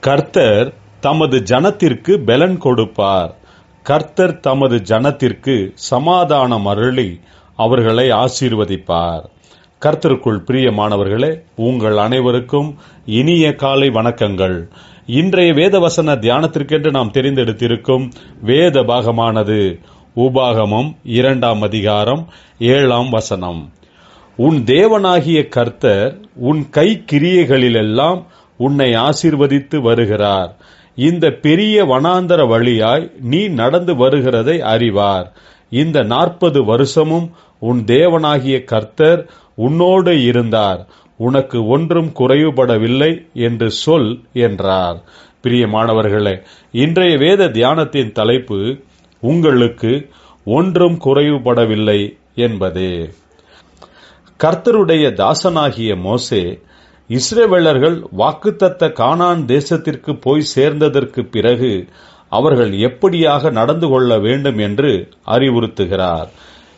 கர்த்தர் தமது ஜனத்திற்கு பெலன் கொடுப்பார். கர்த்தர் தமது ஜனத்திற்கு சமாதானம் அருளி அவர்களை ஆசீர்வதிப்பார். கர்த்தருக்குள் பிரியமானவர்களே உங்கள் அனைவருக்கும் இனிய காலை வணக்கங்கள். இன்றைய வேத வசன தியானத்திற்கென்று நாம் தெரிந்தெடுத்திருக்கும் வேத பாகமானது உபாகமம் இரண்டாம் அதிகாரம் ஏழாம் வசனம். உன் தேவனாகிய கர்த்தர் உன் கை கிரியைகளிலெல்லாம் உன்னை ஆசீர்வதித்து வருகிறார். இந்த பெரிய வனாந்தர வழியாய் நீ நடந்து வருகிறதை அறிவார். இந்த நாற்பது வருஷமும் உன் தேவனாகிய கர்த்தர் உன்னோடு இருந்தார். உனக்கு ஒன்றும் குறைவுபடவில்லை என்று சொல் என்றார். பிரியமானவர்களே இன்றைய வேத தியானத்தின் தலைப்பு உங்களுக்கு ஒன்றும் குறைவுபடவில்லை என்பதே. கர்த்தருடைய தாசனாகிய மோசே இஸ்ரேவேலர்கள் வாக்குத்தத்த கானான் தேசத்திற்கு போய் சேர்ந்ததற்கு பிறகு அவர்கள் எப்படியாக நடந்து கொள்ள வேண்டும் என்று அறிவுறுத்துகிறார்.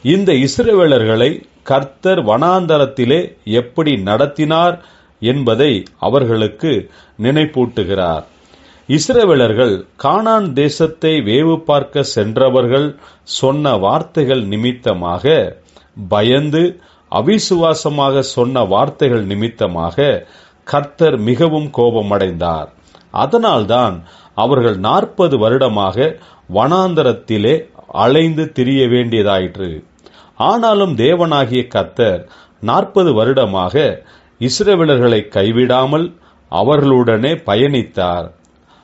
இந்த இஸ்ரேவேலர்களை கர்த்தர் வனாந்தரத்திலே எப்படி நடத்தினார் என்பதை அவர்களுக்கு நினைப்பூட்டுகிறார். இஸ்ரேவேலர்கள் கானான் தேசத்தை வேவு பார்க்க சென்றவர்கள் சொன்ன வார்த்தைகள் நிமித்தமாக பயந்து அவிசுவாசமாக சொன்ன வார்த்தைகள் நிமித்தமாக கர்த்தர் மிகவும் கோபமடைந்தார். அதனால்தான் அவர்கள் நாற்பது வருடமாக வனாந்தரத்திலே அலைந்து திரிய வேண்டியதாயிற்று. ஆனாலும் தேவனாகிய கர்த்தர் நாற்பது வருடமாக இஸ்ரேவேலர்களை கைவிடாமல் அவர்களுடனே பயணித்தார்.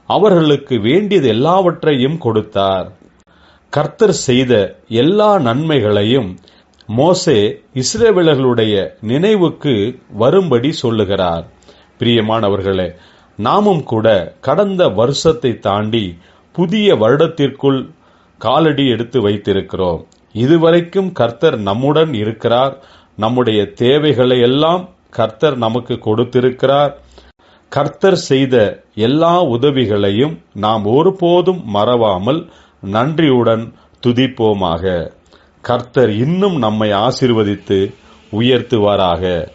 அவர்களுக்கு வேண்டியது எல்லாவற்றையும் கொடுத்தார். கர்த்தர் செய்த எல்லா நன்மைகளையும் மோசே இஸ்ரேவேலர்களுடைய நினைவுக்கு வரும்படி சொல்லுகிறார். பிரியமானவர்களே நாமும் கூட கடந்த வருஷத்தை தாண்டி புதிய வருடத்திற்குள் காலடி எடுத்து வைத்திருக்கிறோம். இதுவரைக்கும் கர்த்தர் நம்முடன் இருக்கிறார். நம்முடைய தேவைகளை எல்லாம் கர்த்தர் நமக்கு கொடுத்திருக்கிறார். கர்த்தர் செய்த எல்லா உதவிகளையும் நாம் ஒருபோதும் மறவாமல் நன்றியுடன் துதிப்போமாக. கர்த்தர் இன்னும் நம்மை ஆசிர்வதித்து உயர்த்துவாராக.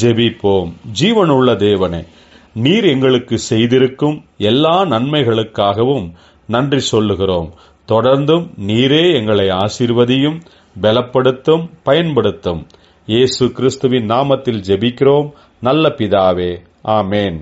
ஜெபிப்போம். ஜீவனுள்ள தேவனே நீர் எங்களுக்கு செய்திருக்கும் எல்லா நன்மைகளுக்காகவும் நன்றி சொல்லுகிறோம். தொடர்ந்தும் நீரே எங்களை ஆசிர்வதியும் பலப்படுத்தும் பயன்படுத்தும். இயேசு கிறிஸ்துவின் நாமத்தில் ஜெபிக்கிறோம். நல்ல பிதாவே. ஆமேன்.